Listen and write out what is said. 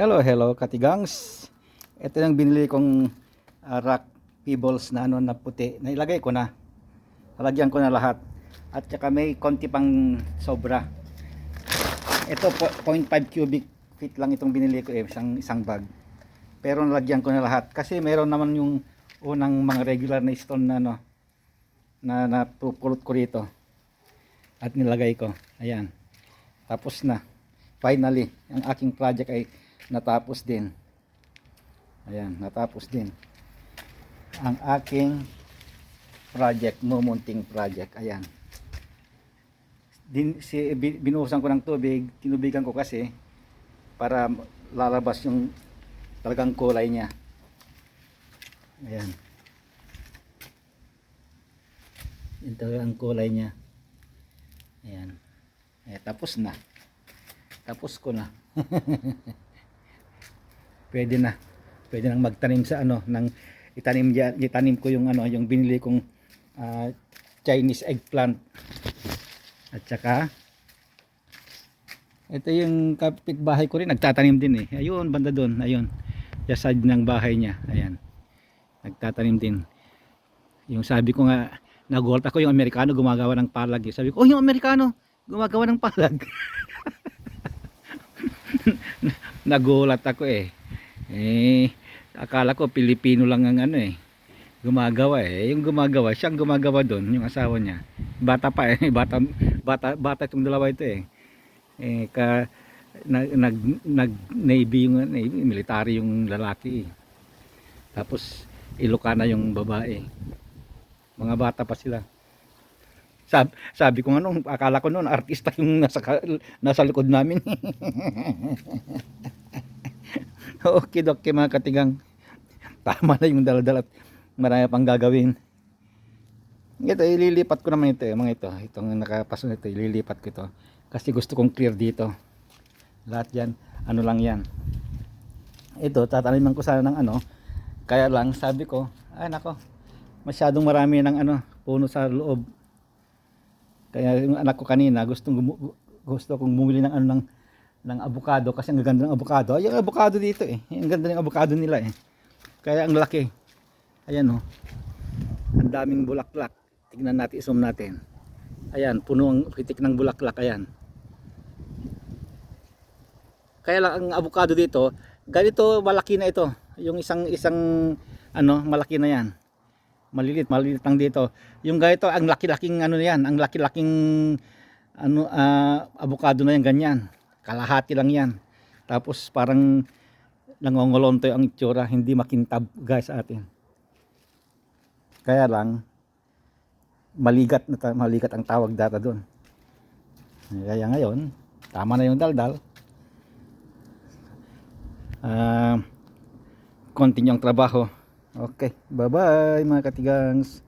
Hello, hello katigangs. Ito yung binili kong ah, rock pebbles na ano na puti. Nailagay ko na. Lalagyan ko na lahat. At saka may konti pang sobra. Ito po, 0.5 cubic feet lang itong binili ko eh, isang isang bag. Pero nalagyan ko na lahat kasi meron naman yung unang mga regular na stone na ano na napupulot ko rito. At nilagay ko. Ayan. Tapos na. Finally, ang aking project ay natapos din. Ayan, natapos din. Ang aking project, mumunting project. Ayan. Din, si, bi- binuhusan ko ng tubig, tinubigan ko kasi para lalabas yung talagang kulay niya. Ayan. Yung talagang kulay niya. Ayan. Eh, tapos na. Tapos ko na. Pwede na. Pwede nang magtanim sa ano, nang itanim diyan, itanim ko yung ano, yung binili kong ah, Chinese eggplant. At saka ito yung kapitbahay ko rin, nagtatanim din eh. Ayun, banda doon, ayun. Sa side ng bahay niya, ayan. Nagtatanim din. Yung sabi ko nga, nagulat ako yung Amerikano gumagawa ng palag. eh. Sabi ko, oh yung Amerikano, gumagawa ng palag. nagulat ako eh. Eh, akala ko Pilipino lang ang ano eh. Gumagawa eh. Yung gumagawa, siyang gumagawa doon, yung asawa niya. Bata pa eh, bata bata bata itong dalawa ito eh. Eh ka nag nag, nag navy yung navy, military yung lalaki. eh. Tapos Ilocana yung babae. Mga bata pa sila. Sabi, sabi ko nung, akala ko noon artista yung nasa, nasa likod namin. okay, okay mga katigang. Tama na yung daladala at marami pang gagawin. Ito, ililipat ko naman ito, eh, mga ito. Itong nakapaso nito, ililipat ko ito. Kasi gusto kong clear dito. Lahat yan, ano lang yan. Ito, tataniman ko sana ng ano. Kaya lang, sabi ko, ay nako, masyadong marami ng ano, puno sa loob. Kaya yung anak ko kanina, gustong gusto kong bumili ng ano ng ng avocado kasi ang ganda ng avocado. Ay, yung avocado dito eh. Ang ganda ng avocado nila eh. Kaya ang laki. Ayan oh. Ang daming bulaklak. Tingnan natin, zoom natin. Ayan, puno ang pitik ng bulaklak. Ayan. Kaya lang ang avocado dito, ganito malaki na ito. Yung isang isang ano, malaki na 'yan. Malilit, malilit lang dito. Yung ganito, ang laki-laking ano 'yan, ang laki-laking ano ah, avocado na 'yan ganyan. Kalahati lang 'yan. Tapos parang nangongolonto ang itsura, hindi makintab guys atin. Kaya lang maligat na maligat ang tawag data doon. Kaya ngayon, tama na yung daldal. Ah, continue ang trabaho. Okay, bye-bye mga katigangs.